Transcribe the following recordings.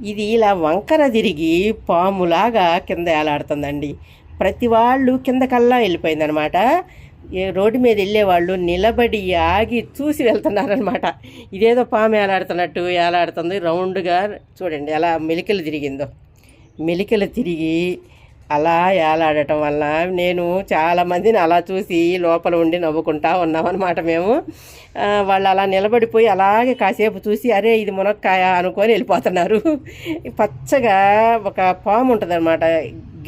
ఇది ఇలా వంకర తిరిగి పాములాగా కింద ఏలాడుతుందండి. ప్రతి వాళ్ళు కిందకల్లా వెళ్ళిపోయిందనమాట. రోడ్డు మీద వెళ్ళేవాళ్ళు నిలబడి ఆగి చూసి వెళ్తున్నారనమాట. ఇదేదో పాము ఏలాడుతున్నట్టు ఏలాడుతుంది. రౌండ్గా చూడండి ఎలా మెలికలు తిరిగిందో. మెలికలు తిరిగి అలా ఏలాడటం వల్ల నేను చాలామందిని అలా చూసి లోపల ఉండి నవ్వుకుంటా ఉన్నామన్నమాట మేము. వాళ్ళు అలా నిలబడిపోయి అలాగే కాసేపు చూసి అరే ఇది మునక్కాయ అనుకొని వెళ్ళిపోతున్నారు. పచ్చగా ఒక పాము ఉంటుందన్నమాట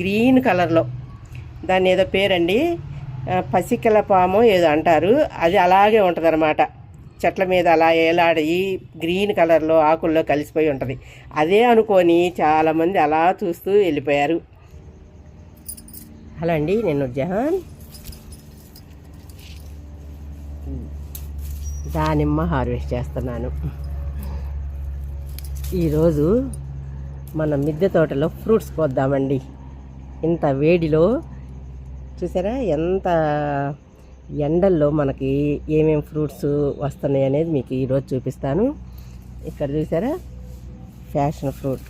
గ్రీన్ కలర్లో. దాన్ని ఏదో పేరండి పసికల పాము ఏదో అంటారు. అది అలాగే ఉంటుందన్నమాట. చెట్ల మీద అలా ఏలాడి గ్రీన్ కలర్లో ఆకుల్లో కలిసిపోయి ఉంటుంది. అదే అనుకొని చాలామంది అలా చూస్తూ వెళ్ళిపోయారు. హలో అండి నేను జహాన్. దానిమ్మ హార్వెస్ట్ చేస్తున్నాను. ఈరోజు మన మిద్దె తోటలో ఫ్రూట్స్ కోద్దామండి. ఇంత వేడిలో చూసారా ఎంత ఎండల్లో మనకి ఏమేమి ఫ్రూట్స్ వస్తున్నాయి అనేది మీకు ఈరోజు చూపిస్తాను. ఇక్కడ చూసారా? Passion fruit.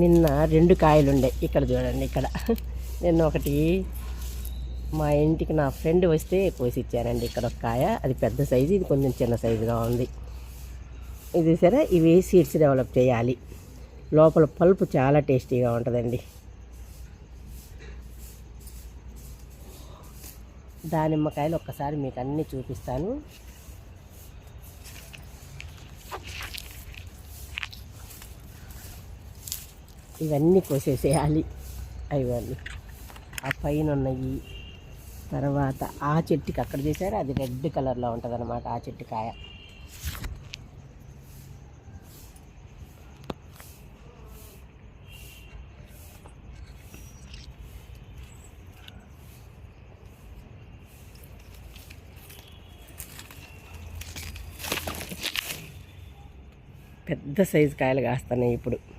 నిన్న రెండు కాయలు ఉండే ఇక్కడ చూడండి ఇక్కడ. నిన్న ఒకటి మా ఇంటికి నా ఫ్రెండ్ వస్తే కోసి ఇచ్చానండి ఇక్కడ ఒక కాయ. అది పెద్ద సైజు ఇది కొంచెం చిన్న సైజుగా ఉంది. ఇది సరే ఇవి సీడ్స్ డెవలప్ చేయాలి. లోపల పల్పు చాలా టేస్టీగా ఉంటుందండి. దానిమ్మకాయలు ఒక్కసారి మీకు అన్నీ చూపిస్తాను. ఇవన్నీ కోసేసేయాలి. అవన్నీ ఆ పైన ఉన్నాయి తర్వాత ఆ చెట్టుకి అక్కడ చేశారు? అది రెడ్ కలర్లో ఉంటుంది అనమాట ఆ చెట్టు కాయ. పెద్ద సైజు కాయలు కాస్తున్నాయి ఇప్పుడు.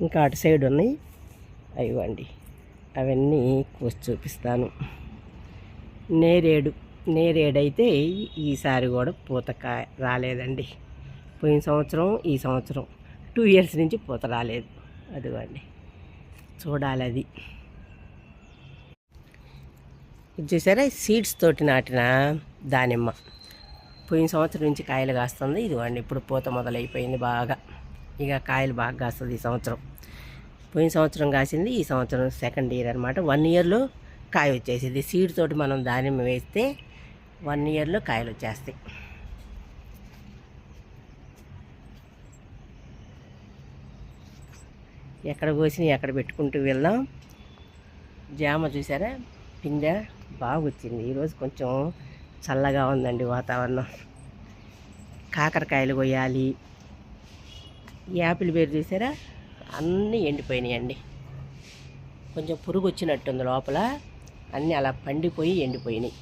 ఇంకా అటు సైడ్ ఉన్నాయి. అయ్యండి అవన్నీ కోసి చూపిస్తాను. నేరేడు నేరేడు అయితే ఈసారి కూడా పూత కాయ రాలేదండి. పోయిన సంవత్సరం ఈ సంవత్సరం టూ ఇయర్స్ నుంచి పూత రాలేదు. అదిగోండి చూడాలి అది. ఇది చూసారా? సీడ్స్ తోటి నాటిన దానిమ్మ. పోయిన సంవత్సరం నుంచి కాయలు కాస్తుంది. ఇదిగోండి ఇప్పుడు పూత మొదలైపోయింది బాగా. ఇక కాయలు బాగా కాస్తుంది ఈ సంవత్సరం. పోయిన సంవత్సరం కాసింది ఈ సంవత్సరం సెకండ్ ఇయర్ అనమాట వన్ ఇయర్లో కాయ వచ్చేసింది. సీడ్ తోటి మనం దానిమ్మ వేస్తే వన్ ఇయర్లో కాయలు వచ్చేస్తాయి. ఎక్కడ కోసినా ఎక్కడ పెట్టుకుంటూ వెళ్దాం. జామ చూసారా? పిందె బాగా వచ్చింది. ఈరోజు కొంచెం చల్లగా ఉందండి వాతావరణం. కాకరకాయలు కొయ్యాలి. యాపిల్ పేరు చూసారా? అన్నీ ఎండిపోయినాయండి. కొంచెం పురుగు వచ్చినట్టుంది లోపల. అన్నీ అలా పండిపోయి ఎండిపోయినాయి.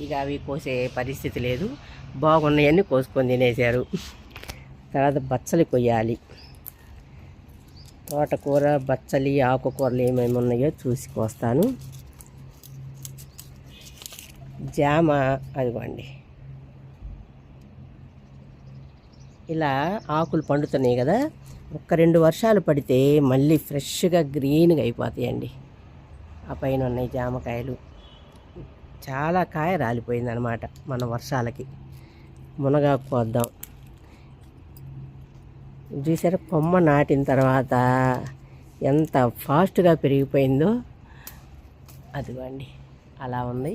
ఇక అవి కోసే పరిస్థితి లేదు. బాగున్నాయన్నీ కోసుకొని తినేశారు. తర్వాత బచ్చలి కొయ్యాలి. తోటకూర బచ్చలి ఆకుకూరలు ఏమేమి ఉన్నాయో చూసి కోస్తాను. జామ అదిగోండి. ఇలా ఆకులు పండుతున్నాయి కదా ఒక్క రెండు వర్షాలు పడితే మళ్ళీ ఫ్రెష్గా గ్రీన్గా అయిపోతాయండి. ఆ పైన ఉన్నాయి జామకాయలు. చాలా కాయ రాలిపోయిందనమాట మన వర్షాలకి. మునగాకు కోద్దాం చూసారా కొమ్మ నాటిన తర్వాత ఎంత ఫాస్ట్గా పెరిగిపోయిందో అదిగోండి అలా ఉంది.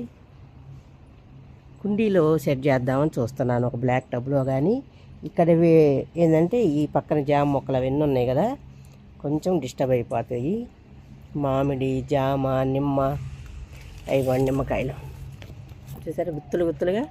కుండీలో సెట్ చేద్దామని చూస్తున్నాను ఒక బ్లాక్ టబ్లో కానీ ఇక్కడ ఏంటంటే ఈ పక్కన జామ మొక్కలు అవన్నీ ఉన్నాయి కదా కొంచెం డిస్టర్బ్ అయిపోతాయి. మామిడి జామ నిమ్మ అవి నిమ్మకాయలు. చూసారా? గుత్తులు గుత్తులుగా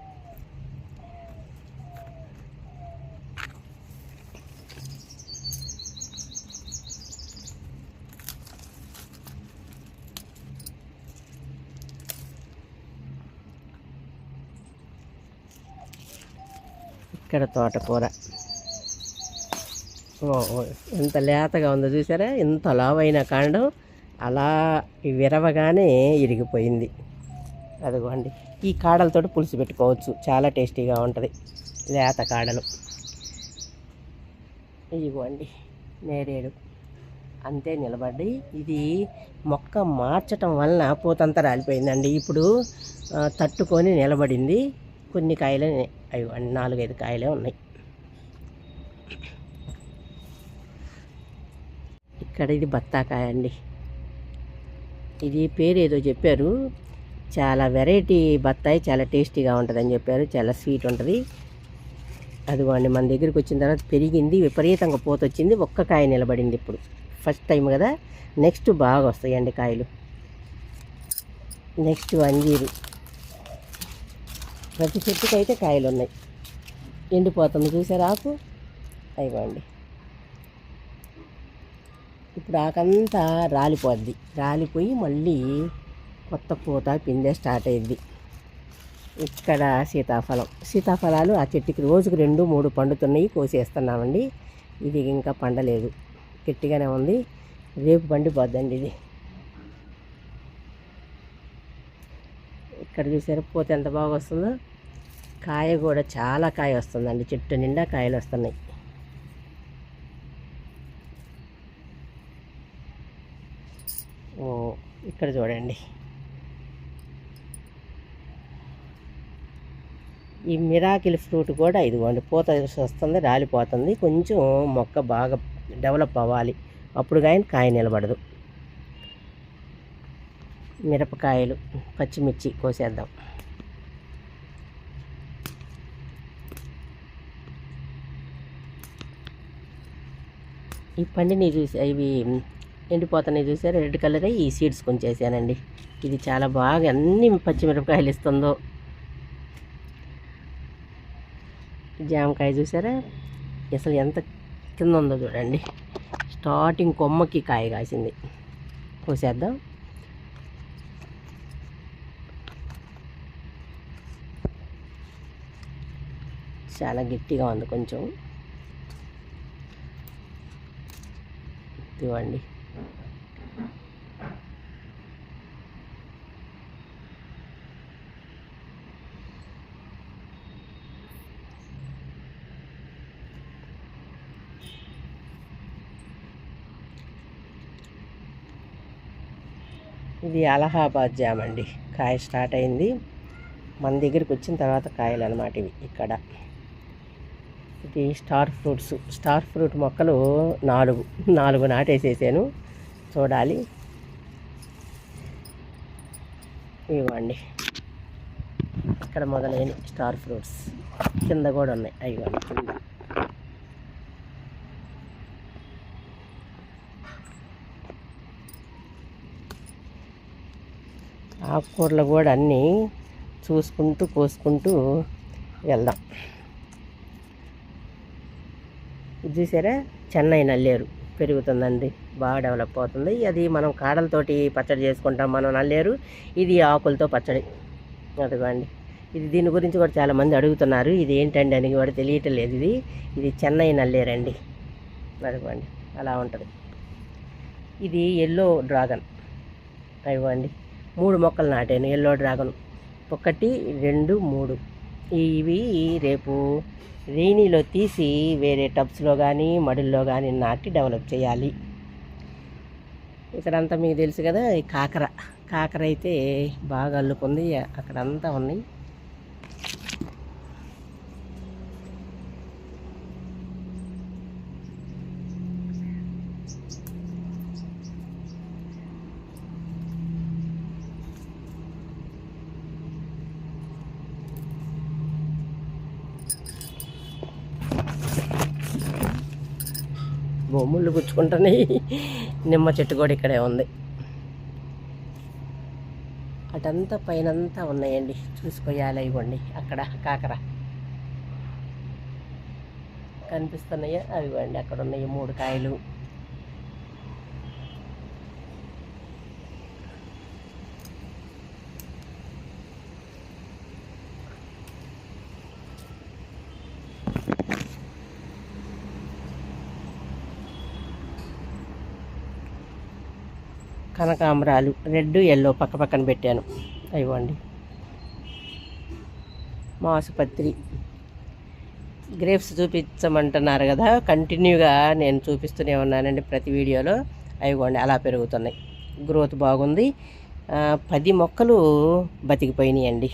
ఇక్కడ తోటకూర. ఓ ఓ, ఎంత లేతగా ఉందో చూసారా? ఎంత లావైన కాండం అలా విరవగానే ఇరిగిపోయింది. అదిగోండి. ఈ కాడలతో పులుసు పెట్టుకోవచ్చు. చాలా టేస్టీగా ఉంటుంది. లేత కాడలు. ఇదిగోండి. నేరేడు. అంతే నిలబడి ఇది మొక్క మార్చటం వలన పూతంతా రాలిపోయిందండి. ఇప్పుడు తట్టుకొని నిలబడింది. కొన్ని కాయలే అవి నాలుగైదు కాయలే ఉన్నాయి. ఇక్కడ ఇది బత్తాకాయ అండి. ఇది పేరు ఏదో చెప్పారు. చాలా వెరైటీ బత్తాయి చాలా టేస్టీగా ఉంటుందని చెప్పారు. చాలా స్వీట్ ఉంటుంది. అదిగోండి మన దగ్గరికి వచ్చిన తర్వాత పెరిగింది విపరీతంగా పూత వచ్చింది ఒక్క కాయ నిలబడింది ఇప్పుడు. ఫస్ట్ టైం కదా. నెక్స్ట్ బాగా వస్తాయండి కాయలు. నెక్స్ట్ అంజీరు ప్రతి చెట్టుకి అయితే కాయలు ఉన్నాయి ఎండిపోతుంది. చూసారు ఆకు? అయిపోండి ఇప్పుడు ఆకంతా రాలిపోద్ది. రాలిపోయి మళ్ళీ కొత్త పూత పిందె స్టార్ట్ అయ్యింది ఇక్కడ సీతాఫలం. సీతాఫలాలు ఆ చెట్టుకి రోజుకు రెండు మూడు పండుతున్నాయి. కోసేస్తున్నామండి. ఇది ఇంకా పండలేదు. గట్టిగానే ఉంది. రేపు పండిపోద్దండి ఇది. ఇక్కడ చూసారు పూత ఎంత బాగా వస్తుందో కాయ కూడా చాలా కాయ వస్తుందండి చెట్టు నిండా కాయలు వస్తున్నాయి. ఓ ఇక్కడ చూడండి. ఈ మిరాకిల్ ఫ్రూట్ కూడా ఇదిగోండి పూత వస్తుంది రాలిపోతుంది. కొంచెం మొక్క బాగా డెవలప్ అవ్వాలి. అప్పుడు కానీ కాయ నిలబడదు. మిరపకాయలు పచ్చిమిర్చి కోసేద్దాం. ఈ పండిని చూసి ఇవి ఎండిపోతున్నాయి చూసారు? రెడ్ కలర్ ఈ సీడ్స్ కొంచేసానండి. ఇది చాలా బాగా అన్ని పచ్చిమిరపకాయలు ఇస్తుందో. జామకాయ చూసారా? అసలు ఎంత కింద ఉందో చూడండి. స్టార్టింగ్ కొమ్మకి కాయ కాసింది. కోసేద్దాం. చాలా గట్టిగా ఉంది కొంచెం. ఇవ్వండి ఇది అలహాబాద్ జామ్ అండి. కాయ స్టార్ట్ అయింది. మన దగ్గరికి వచ్చిన తర్వాత కాయలు అనమాట ఇవి ఇక్కడ. ఇది స్టార్ ఫ్రూట్స్ స్టార్ ఫ్రూట్ మొక్కలు నాలుగు నాలుగు నాటేసేసాను. చూడాలి. ఇవ్వండి. ఇక్కడ మొదలైన స్టార్ ఫ్రూట్స్. కింద కూడా ఉన్నాయి. అవి కింద. ఆకుకూరలు కూడా అన్నీ చూసుకుంటూ కోసుకుంటూ వెళ్దాం. ఇది చూసారా? చెన్నై నల్లేరు పెరుగుతుందండి. బాగా డెవలప్ అవుతుంది. అది మనం కాడలతోటి పచ్చడి చేసుకుంటాం మనం నల్లేరు. ఇది ఆకులతో పచ్చడి. అదిగోండి. ఇది దీని గురించి కూడా చాలామంది అడుగుతున్నారు. ఇది ఏంటండి అని కూడా తెలియటం లేదు ఇది. ఇది చెన్నై నల్లేరండి. అదిగోండి. అలా ఉంటుంది. ఇది ఎల్లో డ్రాగన్. అదిగోండి. మూడు మొక్కలు నాటాను. Yellow dragon. ఒకటి రెండు మూడు. ఇవి రేపు రేణిలో తీసి వేరే టబ్స్లో కానీ మడుల్లో కానీ నాటి డెవలప్ చేయాలి. ఇక్కడంతా మీకు తెలుసు కదా ఈ కాకర. కాకర అయితే బాగా అల్లుకుంది అక్కడంతా ఉన్నాయి. ముళ్ళు గుచ్చుకుంటున్నాయి నిమ్మ చెట్టు కూడా ఇక్కడే ఉంది. అటంతా పైనంతా ఉన్నాయండి. చూసుకోయాలి ఇవ్వండి. అక్కడ కాకర. కనిపిస్తున్నాయా? అవి అండి అక్కడ ఉన్నాయి మూడు కాయలు. కనకాంబరాలు రెడ్ ఎల్లో పక్క పక్కన పెట్టాను. ఇవ్వండి మాసుపత్రి. గ్రేప్స్ చూపించమంటున్నారు కదా కంటిన్యూగా నేను చూపిస్తూనే ఉన్నానండి ప్రతి వీడియోలో. అవి అలా పెరుగుతున్నాయి. గ్రోత్ బాగుంది. పది మొక్కలు బతికిపోయినాయండి.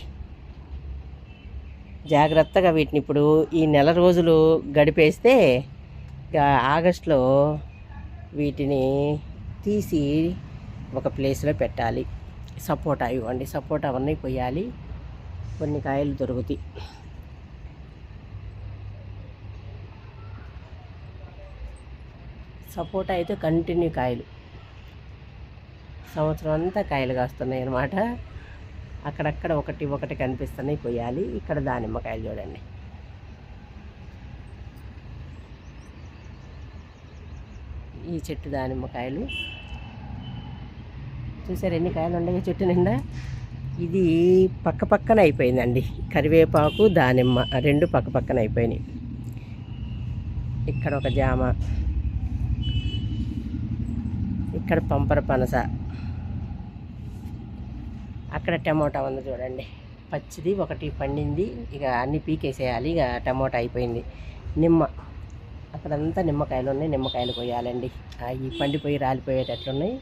జాగ్రత్తగా వీటిని ఇప్పుడు ఈ నెల రోజులు గడిపేస్తే ఆగస్టులో వీటిని తీసి ఒక ప్లేస్లో పెట్టాలి. సపోటా ఇవ్వండి. సపోటా అవన్నీ పోయాలి కొన్ని కాయలు దొరుకుతాయి. సపోటా అయితే కంటిన్యూ కాయలు. సంవత్సరం అంతా కాయలు కాస్తున్నాయి అన్నమాట. అక్కడక్కడ ఒకటి ఒకటి కనిపిస్తున్నాయి కొయ్యాలి. ఇక్కడ దానిమ్మకాయలు చూడండి. ఈ చెట్టు దానిమ్మకాయలు. చూసారు ఎన్ని కాయలు ఉన్నాయి చెట్టు నిండా? ఇది పక్క పక్కన అయిపోయిందండి. కరివేపాకు దానిమ్మ రెండు పక్క పక్కన అయిపోయినాయి. ఇక్కడ ఒక జామ. ఇక్కడ పంపర పనస. అక్కడ టమోటా ఉంది చూడండి. పచ్చిది ఒకటి పండింది. ఇక అన్ని పీకేసేయాలి. ఇక టమోటా అయిపోయింది. నిమ్మ. అక్కడంతా నిమ్మకాయలు ఉన్నాయి. నిమ్మకాయలు కొయ్యాలండి. అవి పండిపోయి రాలిపోయేటట్లున్నాయి.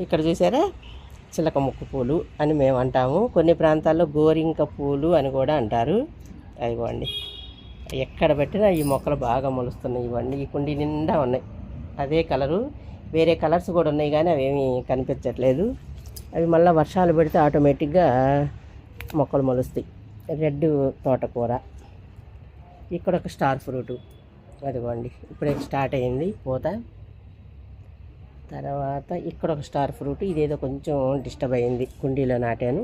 ఇక్కడ చూసారా? చిలక ముక్కు పూలు అని మేము అంటాము. కొన్ని ప్రాంతాల్లో గోరింక పూలు అని కూడా అంటారు. అదిగోండి. ఎక్కడ పెట్టినా ఈ మొక్కలు బాగా మొలుస్తున్నాయి. ఇవన్నీ ఈ కుండీ నిండా ఉన్నాయి. అదే కలరు. వేరే కలర్స్ కూడా ఉన్నాయి కానీ అవేమి కనిపించట్లేదు. అవి మళ్ళీ వర్షాలు పెడితే ఆటోమేటిక్గా మొక్కలు మొలుస్తాయి. రెడ్ తోటకూర. ఇక్కడ ఒక స్టార్ ఫ్రూటు. అదిగోండి. ఇప్పుడే స్టార్ట్ అయింది. పూత. తర్వాత ఇక్కడ ఒక స్టార్ ఫ్రూట్ ఇదేదో కొంచెం డిస్టర్బ్ అయింది కుండీలో నాటాను.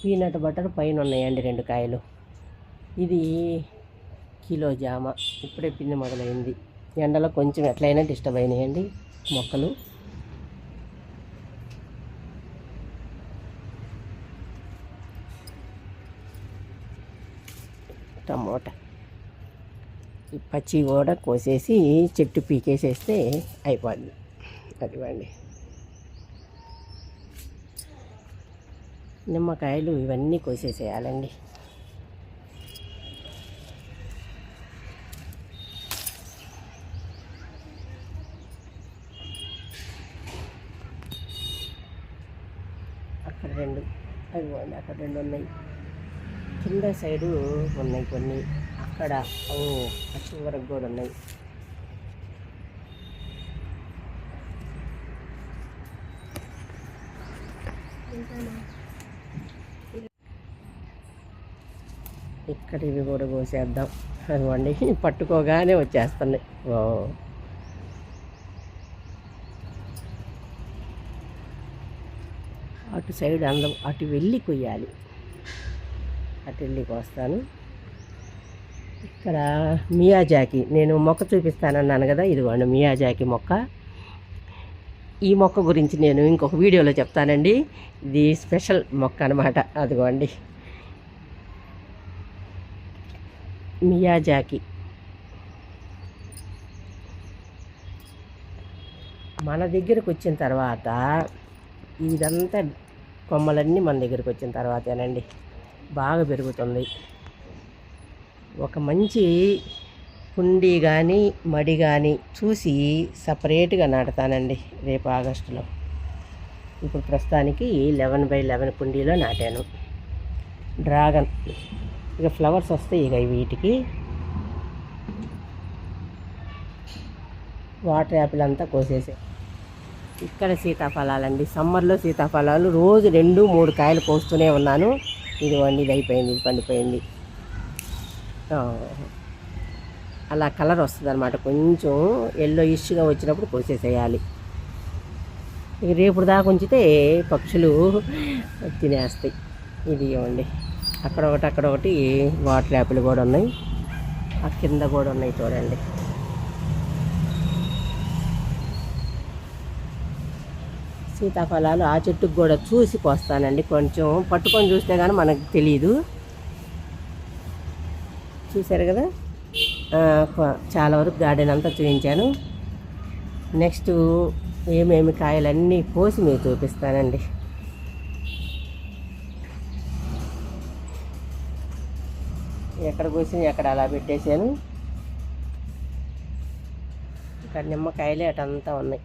పీనట్ బటర్ పైన ఉన్నాయండి రెండు కాయలు. ఇది కిలో జామ ఇప్పుడే పిన్ని మొదలైంది. ఎండలో కొంచెం ఎట్లయినా డిస్టర్బ్ అయినాయండి మొక్కలు. టమోటా. ఈ పచ్చి కూడా కోసేసి చెట్టు పీకేసేస్తే అయిపోద్ది. అదివ్వండి నిమ్మకాయలు ఇవన్నీ కోసేసేయాలండి. అక్కడ రెండు అదిగోండి అక్కడ రెండు ఉన్నాయి. కింద సైడు ఉన్నాయి కొన్ని. అక్కడ. ఓ అచ్చు వరకు కూడా ఉన్నాయి. ఇక్కడ ఇవి కూడా కోసేద్దాం. అదిగోండి పట్టుకోగానే వచ్చేస్తున్నాయి. ఓ. అటు సైడ్ అందం అటు వెళ్ళి కొయ్యాలి. అటు వెళ్ళి కోస్తాను. ఇక్కడ మియాజాకి నేను మొక్క చూపిస్తానన్నాను కదా ఇదిగోండి మియాజాకి మొక్క. ఈ మొక్క గురించి నేను ఇంకొక వీడియోలో చెప్తానండి. ఇది స్పెషల్ మొక్క అనమాట అదిగోండి. మియాజాకి మన దగ్గరకు వచ్చిన తర్వాత ఇదంతా కొమ్మలన్నీ మన దగ్గరకు వచ్చిన తర్వాతేనండి. బాగా పెరుగుతుంది. ఒక మంచి కుండీ కానీ మడి కానీ చూసి సపరేట్గా నాటుతానండి రేపు ఆగస్టులో. ఇప్పుడు ప్రస్తుతానికి లెవెన్ బై లెవెన్ కుండీలో నాటాను. డ్రాగన్. ఇక ఫ్లవర్స్ వస్తాయి ఇక వీటికి వాటర్ యాపిల్ అంతా కోసేసాయి ఇక్కడ సీతాఫలాలండి. సమ్మర్లో సీతాఫలాలు రోజు రెండు మూడు కాయలు కోస్తూనే ఉన్నాను. ఇది ఇది అయిపోయింది ఇది పండిపోయింది. అలా కలర్ వస్తుంది అనమాట కొంచెం ఎల్లో ఇష్గా వచ్చినప్పుడు కోసేసేయాలి. ఇక రేపు దాకా ఉంచితే పక్షులు తినేస్తాయి. ఇది ఇవ్వండి. అక్కడ ఒకటి అక్కడ ఒకటి వాటర్ యాపిల్ కూడా ఉన్నాయి. ఆ కింద కూడా ఉన్నాయి చూడండి. సీతాఫలాలు ఆ చెట్టుకు కూడా చూసి కోస్తానండి. కొంచెం పట్టుకొని చూస్తే కానీ మనకు తెలియదు చూసారు కదా? చాలా వరకు గార్డెన్ అంతా చూపించాను. నెక్స్ట్ ఏమేమి కాయలన్నీ కోసి మీరు చూపిస్తానండి. ఎక్కడ కోసి ఎక్కడ అలా పెట్టేశాను. ఇక్కడ నిమ్మకాయలే అటంతా ఉన్నాయి.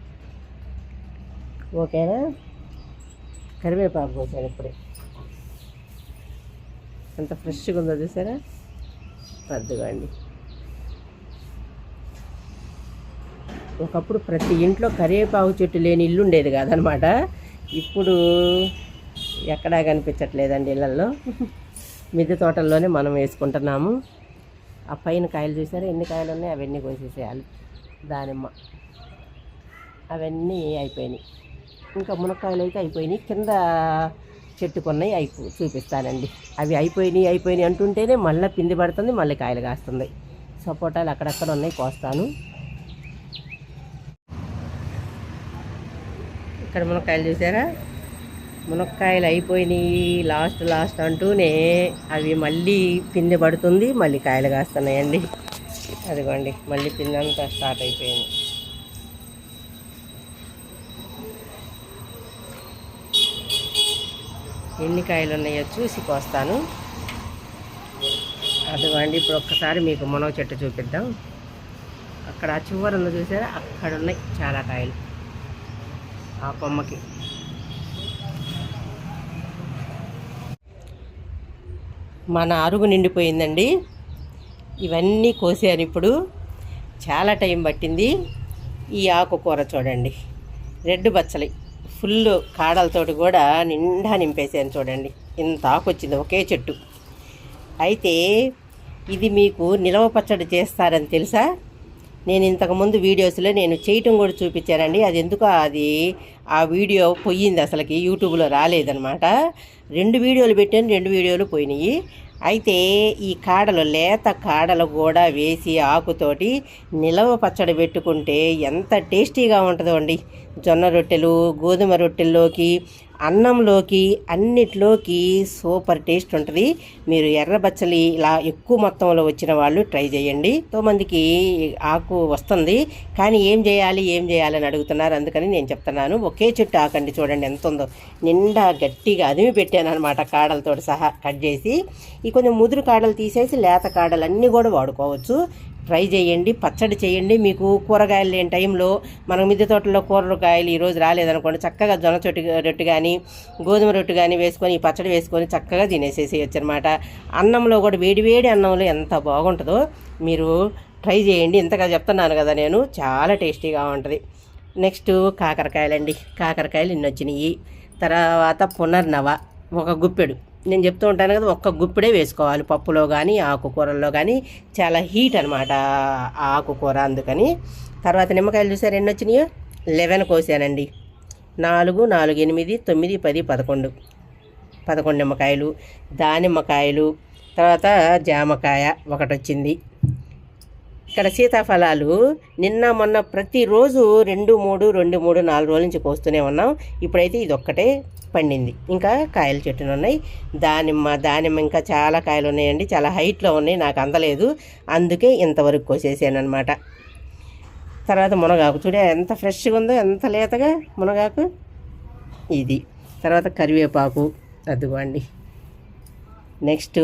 ఓకేనా? కరివేపాకు పోసాను ఇప్పుడే. ఎంత ఫ్రెష్గా ఉందో చూసారా? పెద్దగా అండి ఒకప్పుడు ప్రతి ఇంట్లో కరివేపాకు చెట్టు లేని ఇల్లు ఉండేది కాదనమాట. ఇప్పుడు ఎక్కడా కనిపించట్లేదండి ఇళ్ళల్లో మిద్దె తోటల్లోనే మనం వేసుకుంటున్నాము. ఆ పైన కాయలు చూసారా? ఎన్ని కాయలు ఉన్నాయి? అవన్నీ కోసేసేయాలి. దానిమ్మ. అవన్నీ అయిపోయినాయి. ఇంకా మునక్కాయలు అయితే అయిపోయినాయి. కింద చెట్టుకున్నాయి అవి చూపిస్తానండి. అవి అయిపోయినాయి అయిపోయినాయి అంటుంటేనే మళ్ళీ పిండి పడుతుంది మళ్ళీ కాయలు కాస్తుంది సపోటాలు అక్కడక్కడ ఉన్నాయి కోస్తాను. ఇక్కడ మునక్కాయలు చూసారా? మునక్కాయలు అయిపోయినాయి లాస్ట్ లాస్ట్ అంటూనే అవి మళ్ళీ పిండి పడుతుంది మళ్ళీ కాయలు కాస్తున్నాయండి. అదిగోండి మళ్ళీ పిండి అంతా స్టార్ట్ అయిపోయింది. ఎన్ని కాయలు ఉన్నాయో చూసి కోస్తాను. అదిగోండి ఇప్పుడు ఒక్కసారి మీకు మునగ చెట్టు చూపిద్దాం. అక్కడ ఆ చివరి ఉంది చూసారా? అక్కడ ఉన్నాయి చాలా కాయలు. ఆ కొమ్మకి. మన అరుగు నిండిపోయిందండి. ఇవన్నీ కోసాను ఇప్పుడు. చాలా టైం పట్టింది. ఈ ఆకుకూర చూడండి. రెడ్ బచ్చలి. ఫుల్ కాడలతోటి కూడా నిండా నింపేసాను చూడండి. ఇంత ఆకు వచ్చింది ఒకే చెట్టు. అయితే ఇది మీకు నిలవ పచ్చడి చేస్తారని తెలుసా? నేను ఇంతకుముందు వీడియోస్లో నేను చేయటం కూడా చూపించానండి. అది ఎందుకో? అది ఆ వీడియో పోయింది అసలుకి యూట్యూబ్లో రాలేదనమాట రెండు వీడియోలు పెట్టాను రెండు వీడియోలు పోయినాయి. అయితే ఈ కాడలు లేత కాడలు కూడా వేసి ఆకుతోటి నిలవ పచ్చడి పెట్టుకుంటే ఎంత టేస్టీగా ఉంటుందో అండి. జొన్న రొట్టెలు గోధుమ రొట్టెల్లోకి అన్నంలోకి అన్నిట్లోకి సూపర్ టేస్ట్ ఉంటుంది. మీరు ఎర్ర బచ్చలి ఇలా ఎక్కువ మొత్తంలో వచ్చిన వాళ్ళు ట్రై చేయండి. తో మందికి ఆకు వస్తుంది. కానీ ఏం చేయాలి ఏం చేయాలని అడుగుతున్నారు. అందుకని నేను చెప్తున్నాను. ఒకే చెట్టు ఆకండి చూడండి ఎంత ఉందో. నిండా గట్టిగా అదిమి పెట్టాను అనమాట కాడలతో సహా కట్ చేసి. ఈ కొంచెం ముదురు కాడలు తీసేసి లేత కాడలు అన్నీ కూడా వాడుకోవచ్చు. ట్రై చేయండి పచ్చడి చేయండి. మీకు కూరగాయలు లేని టైంలో మన మిద్దె తోటలో కూరగాయలు ఈరోజు రాలేదనుకోండి చక్కగా జొన్న చొట్టు రొట్టె కానీ గోధుమ రొట్టె కానీ వేసుకొని ఈ పచ్చడి వేసుకొని చక్కగా తినేసేసేయచ్చు అనమాట అన్నంలో కూడా వేడి వేడి అన్నంలో ఎంత బాగుంటుందో మీరు ట్రై చేయండి. ఇంతగా చెప్తున్నాను కదా నేను చాలా టేస్టీగా ఉంటుంది. నెక్స్ట్ కాకరకాయలండి. కాకరకాయలు ఇన్ని వచ్చినాయి తర్వాత పునర్నవ ఒక గుప్పెడు. నేను చెప్తూ ఉంటాను కదా ఒక్క గుప్పిడే వేసుకోవాలి పప్పులో కానీ ఆకుకూరల్లో కానీ చాలా హీట్ అనమాట ఆకుకూర అందుకని. తర్వాత నిమ్మకాయలు చూసారు ఎన్ని వచ్చినాయో? లెవెన్ కోసానండి. నాలుగు నాలుగు ఎనిమిది తొమ్మిది పది పదకొండు. పదకొండు నిమ్మకాయలు దానిమ్మకాయలు తర్వాత జామకాయ ఒకటి వచ్చింది ఇక్కడ సీతాఫలాలు నిన్న మొన్న ప్రతిరోజు రెండు మూడు రెండు మూడు నాలుగు రోజుల నుంచి కోస్తూనే ఉన్నాం. ఇప్పుడైతే ఇది ఒక్కటే పండింది. ఇంకా కాయల చెట్టులు ఉన్నాయి. దానిమ్మ దానిమ్మ ఇంకా చాలా కాయలు ఉన్నాయండి. చాలా హైట్లో ఉన్నాయి. నాకు అందలేదు. అందుకే ఇంతవరకు కోసేసాను అనమాట తర్వాత మునగాకు. చూడే ఎంత ఫ్రెష్గా ఉందో ఎంత లేతగా మునగాకు. ఇది. తర్వాత కరివేపాకు. అదిగోండి. నెక్స్ట్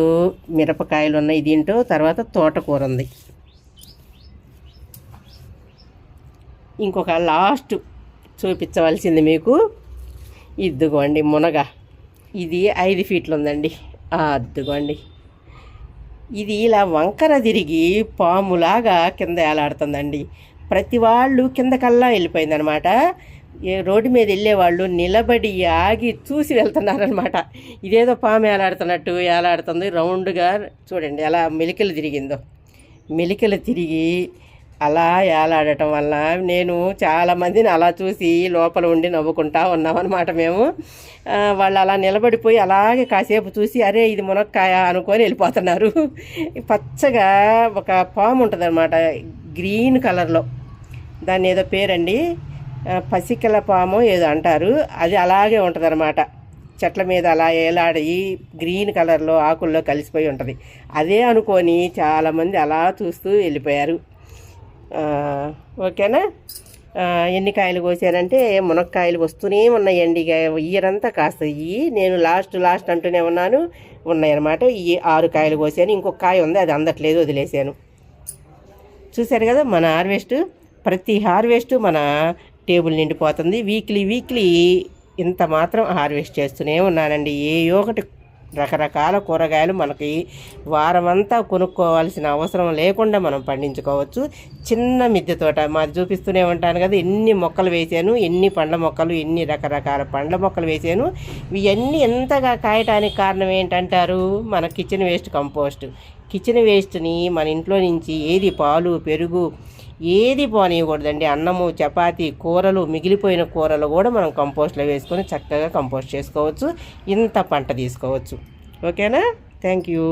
మిరపకాయలు ఉన్నాయి దీంట్లో. తర్వాత తోటకూర ఉంది. ఇంకొక లాస్ట్ చూపించవలసింది మీకు. ఇద్దుగోండి మునగ. ఇది ఐదు ఫీట్లు ఉందండి అద్దుగోండి ఇది ఇలా వంకర తిరిగి పాములాగా కింద ఏలాడుతుందండి. ప్రతి వాళ్ళు కిందకల్లా వెళ్ళిపోయిందనమాట. రోడ్డు మీద వెళ్ళేవాళ్ళు నిలబడి ఆగి చూసి వెళ్తున్నారనమాట. ఇదేదో పాము ఏలాడుతున్నట్టు ఏలాడుతుంది. రౌండ్గా చూడండి ఎలా మెలికలు తిరిగిందో. మెలికలు తిరిగి అలా ఏలాడటం వల్ల నేను చాలామందిని అలా చూసి లోపల ఉండి నవ్వుకుంటా ఉన్నామన్నమాట మేము. వాళ్ళు అలా నిలబడిపోయి అలాగే కాసేపు చూసి అరే ఇది మునక్కాయ? అనుకొని వెళ్ళిపోతున్నారు. పచ్చగా ఒక పాము ఉంటుంది గ్రీన్ కలర్లో. దాన్ని ఏదో పేరండి పసికల పాము ఏదో అంటారు. అది అలాగే ఉంటుంది చెట్ల మీద అలా ఏలాడి గ్రీన్ కలర్లో ఆకుల్లో కలిసిపోయి ఉంటుంది. అదే అనుకొని చాలామంది అలా చూస్తూ వెళ్ళిపోయారు. ఓకేనా? ఎన్ని కాయలు కోసానంటే మునక్కాయలు వస్తూనే ఉన్నాయండి. ఇక ఇయరంతా కాస్తాయి నేను లాస్ట్ లాస్ట్ అంటూనే ఉన్నాను. ఉన్నాయన్నమాట. ఈ ఆరు కాయలు కోసాను. ఇంకొక కాయ ఉంది. అది అందట్లేదు. వదిలేసాను చూశారు కదా? మన హార్వెస్ట్. ప్రతి హార్వెస్ట్ మన టేబుల్ నిండిపోతుంది. వీక్లీ వీక్లీ ఇంత మాత్రం హార్వెస్ట్ చేస్తూనే ఉన్నానండి. ఏ ఒకటి రకరకాల కూరగాయలు మనకి వారమంతా కొనుక్కోవాల్సిన అవసరం లేకుండా మనం పండించుకోవచ్చు. చిన్న మిద్దె తోట మాది చూపిస్తూనే ఉంటాను కదా ఎన్ని మొక్కలు వేసాను ఎన్ని పండ్ల మొక్కలు ఎన్ని రకరకాల పండ్ల మొక్కలు వేసాను. ఇవన్నీ ఎంతగా కాయటానికి కారణం ఏంటంటారు? మన కిచెన్ వేస్ట్ కంపోస్ట్. కిచెన్ వేస్ట్ని మన ఇంట్లో నుంచి ఏది పాలు పెరుగు ఏది పోనీయకూడదండి. అన్నము చపాతీ కూరలు మిగిలిపోయిన కూరలు కూడా మనం కంపోస్ట్లో వేసుకొని చక్కగా కంపోస్ట్ చేసుకోవచ్చు. ఇంత పంట తీసుకోవచ్చు. ఓకేనా? Thank you.